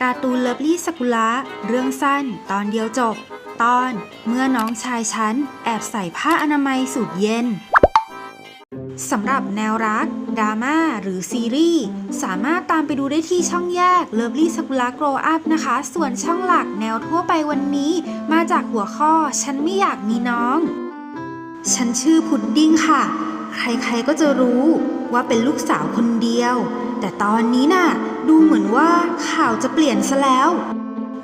การ์ตูนเลิฟลี่สกุละเรื่องสั้น ตอนเดียวจบ ตอนเมื่อน้องชายฉัน แอบใส่ผ้าอนามัยสูตรเย็นสำหรับแนวรักดราม่าหรือซีรีส์สามารถตามไปดูได้ที่ช่องแยก Lovely Sakura Grow Up นะคะ ส่วนช่องหลักแนวทั่วไปวันนี้ มาจากหัวข้อ ฉันไม่อยากมีน้อง ฉันชื่อพุดดิ้งค่ะ ใครๆก็จะรู้ว่าเป็นลูกสาวคนเดียว แต่ตอนนี้น่ะ ดูเหมือนว่าข่าวจะเปลี่ยนซะแล้ว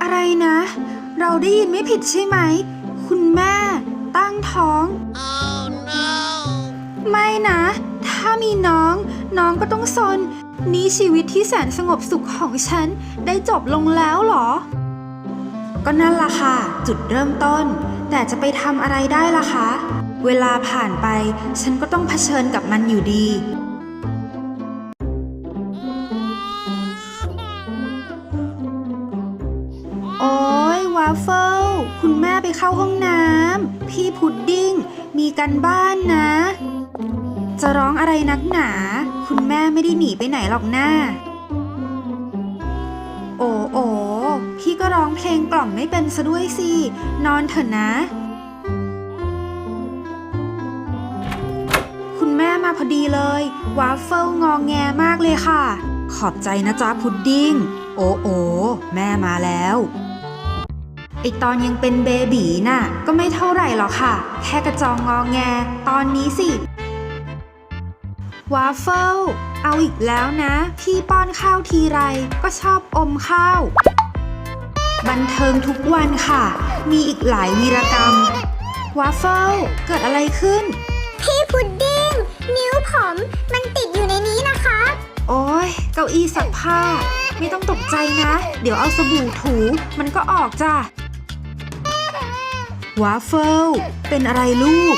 อะไรนะ เราได้ยินไม่ผิดใช่ไหม คุณแม่ ตั้งท้องไม่นะ ถ้ามีน้อง น้องก็ต้องซน นี้ชีวิตที่แสนสงบสุขของฉันได้จบลงแล้วเหรอ ก็นั่นล่ะค่ะ จุดเริ่มต้น แต่จะไปทำอะไรได้ล่ะคะ เวลาผ่านไป ฉันก็ต้องเผชิญกับมันอยู่ดีาเฟิลคุณแม่ไปเข้าห้องน้ำพี่พุดดิ้ง มีกันบ้านนะ จะร้องอะไรนักหนา คุณแม่ไม่ได้หนีไปไหนหรอกหน้า โอ้โอพี่ก็ร้องเพลงกล่อมไม่เป็นซะด้วยสิ นอนเถอะนะ คุณแม่มาพอดีเลยวาเฟิลงองแงมากเลยค่ะ ขอบใจนะจ๊ะพุดดิ้ง โอ้โอแม่มาแล้ว ไอตอนยังเป็นเบบีน่ะ ก็ไม่เท่าไหร่หรอกค่ะ แค่กระจองงองแง ตอนนี้สิวาฟเฟิลเอาอีกแล้วนะ พี่ป้อนข้าวทีไรก็ชอบอมข้าว บันเทิงทุกวันค่ะ มีอีกหลายวีรกรรมวาฟเฟิลเกิดอะไรขึ้น พี่พุดดิ้งนิ้วผมมันติดอยู่ในนี้นะคะ โอ้ยเก้าอี้ซักผ้า ไม่ต้องตกใจนะ เดี๋ยวเอาสบู่ถูมันก็ออกจ้ะ วาฟเฟิลเป็นอะไรลูก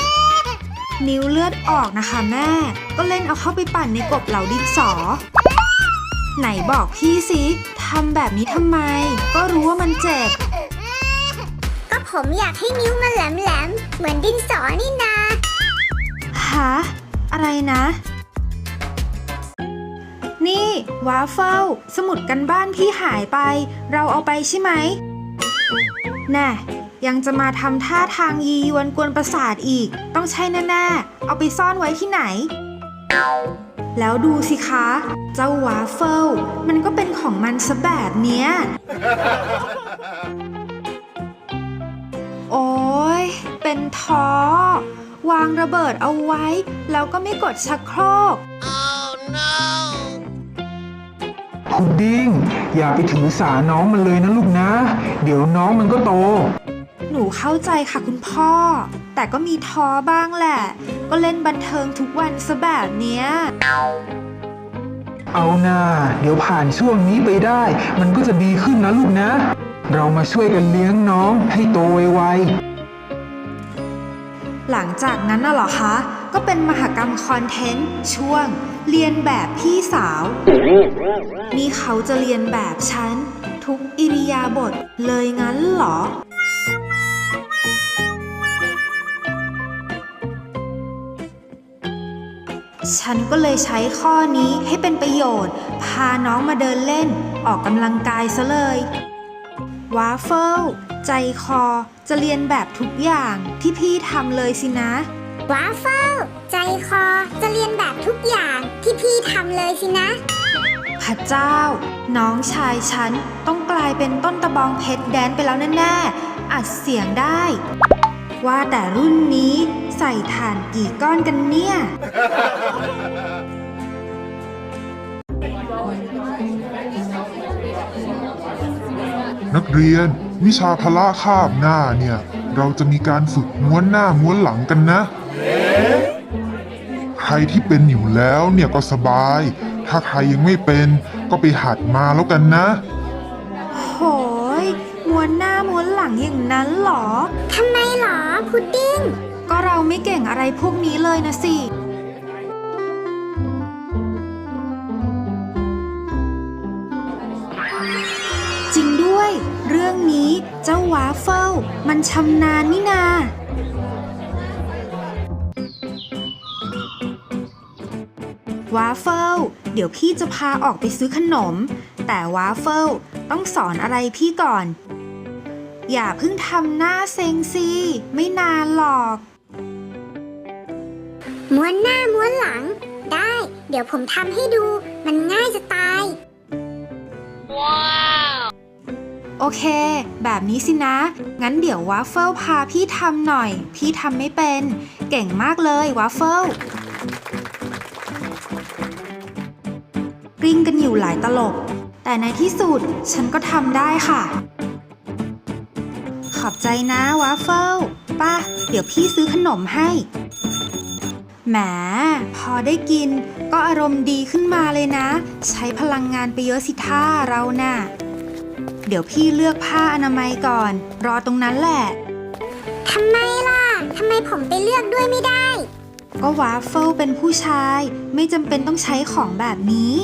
นิ้วเลือดออกนะคะแม่ ก็เล่นเอาเข้าไปปั่นในกบเหล่าดินสอ ไหนบอกพี่สิทำแบบนี้ทำไม ก็รู้ว่ามันเจ็บ ก็ผมอยากให้นิ้วมันแหลมๆ เหมือนดินสอนี่นาฮะอะไรนะ นี่วาฟเฟิลสมุดกันบ้านพี่หายไป เราเอาไปใช่ไหมแน่ ยังจะมาทำท่าทางยียวนกวนประสาทอีก ต้องใช่แน่ๆ เอาไปซ่อนไว้ที่ไหน แล้วดูสิคะ เจ้าวาเฟิลมันก็เป็นของมันซะแบบเนี้ย โอ้ย เป็นท้อ วางระเบิดเอาไว้ แล้วก็ไม่กดชักโครกพุดดิ้ง อย่าไปถือสาน้องมันเลยนะลูกนะ เดี๋ยวน้องมันก็โต หนูเข้าใจค่ะคุณพ่อ แต่ก็มีท้อบ้างแหละ ก็เล่นบันเทิงทุกวันซะแบบเนี้ย เอาหน่าเดี๋ยวผ่านช่วงนี้ไปได้ มันก็จะดีขึ้นนะลูกนะ เรามาช่วยกันเลี้ยงน้องให้โตไวหลังจากนั้นน่ะเหรอคะ ก็เป็นมหกรรมคอนเทนต์ช่วง เรียนแบบพี่สาว นี่เขาจะเรียนแบบฉัน ทุกอิริยาบถเลยงั้นเหรอ ฉันก็เลยใช้ข้อนี้ให้เป็นประโยชน์ พาน้องมาเดินเล่น ออกกำลังกายซะเลยวาฟเฟิลใจคอจะเรียนแบบทุกอย่างที่พี่ทำเลยสินะวาฟเฟิลใจคอจะเรียนแบบทุกอย่างที่พี่ทำเลยสินะพระเจ้า น้องชายฉันต้องกลายเป็นต้นตะบองเพชรแดนไปแล้วแน่ๆอัดเสียงได้ ว่าแต่รุ่นนี้ใส่ถ่านกี่ก้อนกันเนี่ย นักเรียนวิชาพละคาบหน้าเนี่ย เราจะมีการฝึกม้วนหน้าม้วนหลังกันนะ ใครที่เป็นอยู่แล้วเนี่ยก็สบาย ถ้าใครยังไม่เป็นก็ไปหัดมาแล้วกันนะ โหยม้วนหน้าม้วนหลังอย่างนั้นเหรอ ทำไมหรอ พุดดิ้ง ก็เราไม่เก่งอะไรพวกนี้เลยนะสิ จริงด้วย เรื่องนี้เจ้าวาเฟิลมันชำนาญนี่นา วาเฟิลเดี๋ยวพี่จะพาออกไปซื้อขนม แต่วาเฟิลต้องสอนอะไรพี่ก่อน อย่าเพิ่งทำหน้าเซ็งซีไม่นานหรอก ม้วนหน้าม้วนหลัง ได้ เดี๋ยวผมทำให้ดู มันง่ายจะตายโอเค แบบนี้สินะ งั้นเดี๋ยววาฟเฟิลพาพี่ทำหน่อย พี่ทำไม่เป็น เก่งมากเลยวาฟเฟิลกริ้งกันอยู่หลายตลบ แต่ในที่สุดฉันก็ทำได้ค่ะ ขอบใจนะวาฟเฟิลป้าเดี๋ยวพี่ซื้อขนมให้ แหม พอได้กินก็อารมณ์ดีขึ้นมาเลยนะ ใช้พลังงานไปเยอะสิท่าเราน่ะ เดี๋ยวพี่เลือกผ้าอนามัยก่อน รอตรงนั้นแหละ ทำไมล่ะ ทำไมผมไปเลือกด้วยไม่ได้ ก็วาฟเฟิลเป็นผู้ชาย ไม่จำเป็นต้องใช้ของแบบนี้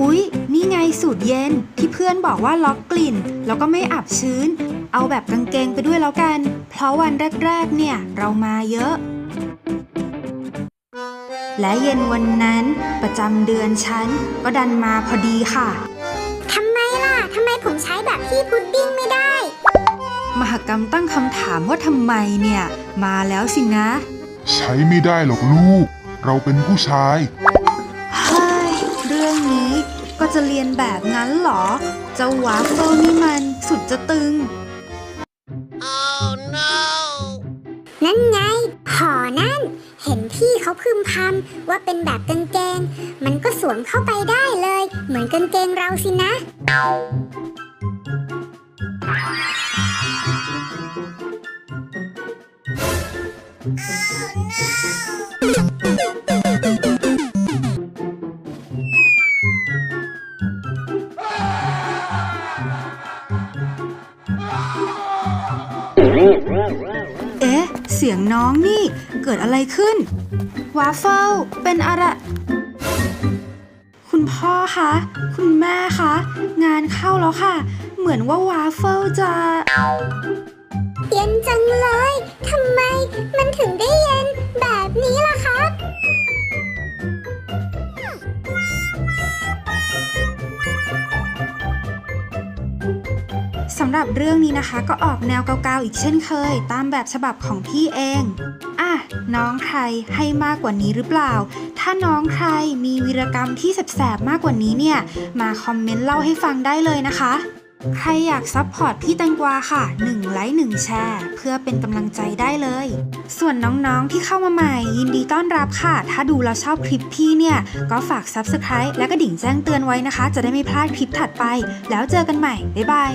อุ๊ย นี่ไงสูตรเย็นที่เพื่อนบอกว่าล็อกกลิ่น แล้วก็ไม่อับชื้น เอาแบบกางเกงไปด้วยแล้วกัน เพราะวันแรกๆ เนี่ยเรามาเยอะ และเย็นวันนั้นประจำเดือนฉันก็ดันมาพอดีค่ะ ทำไมล่ะ ทำไมผมใช้แบบพี่พุดดิ้งไม่ได้ มหกรรมตั้งคำถามว่าทำไมเนี่ย มาแล้วสินะ ใช้ไม่ได้หรอกลูก เราเป็นผู้ชาย เฮ้ย เรื่องนี้ก็จะเรียนแบบงั้นเหรอ เจ้าวาฟเฟิลนี่มันสุดจะตึง อนั่น เห็นพี่เขาพึมพำว่าเป็นแบบกางเกง มันก็สวมเข้าไปได้เลย เหมือนกางเกงเราสินะเอ๊ะ เสียงน้องนี่เกิดอะไรขึ้นวาเฟิลเป็นอะไร คุณพ่อคะ คุณแม่คะ งานเข้าแล้วค่ะ เหมือนว่าวาเฟิลจะ เย็นจังเลย ทำไมมันถึงได้เย็น สำหรับเรื่องนี้นะคะก็ออกแนวเกาๆอีกเช่นเคย ตามแบบฉบับของพี่เอง อะ น้องใครให้มากกว่านี้หรือเปล่า ถ้าน้องใครมีวีรกรรมที่แสบๆมากกว่านี้เนี่ย มาคอมเมนต์เล่าให้ฟังได้เลยนะคะ ใครอยากซัพพอร์ตพี่แตงกวาค่ะ 1 ไลค์ 1 แชร์ เพื่อเป็นกำลังใจได้เลย ส่วนน้องๆที่เข้ามาใหม่ ยินดีต้อนรับค่ะ ถ้าดูแล้วชอบคลิปพี่เนี่ย ก็ฝาก Subscribe และก็ดิ่งแจ้งเตือนไว้นะคะ จะได้ไม่พลาดคลิปถัดไป แล้วเจอกันใหม่ บ๊ายบาย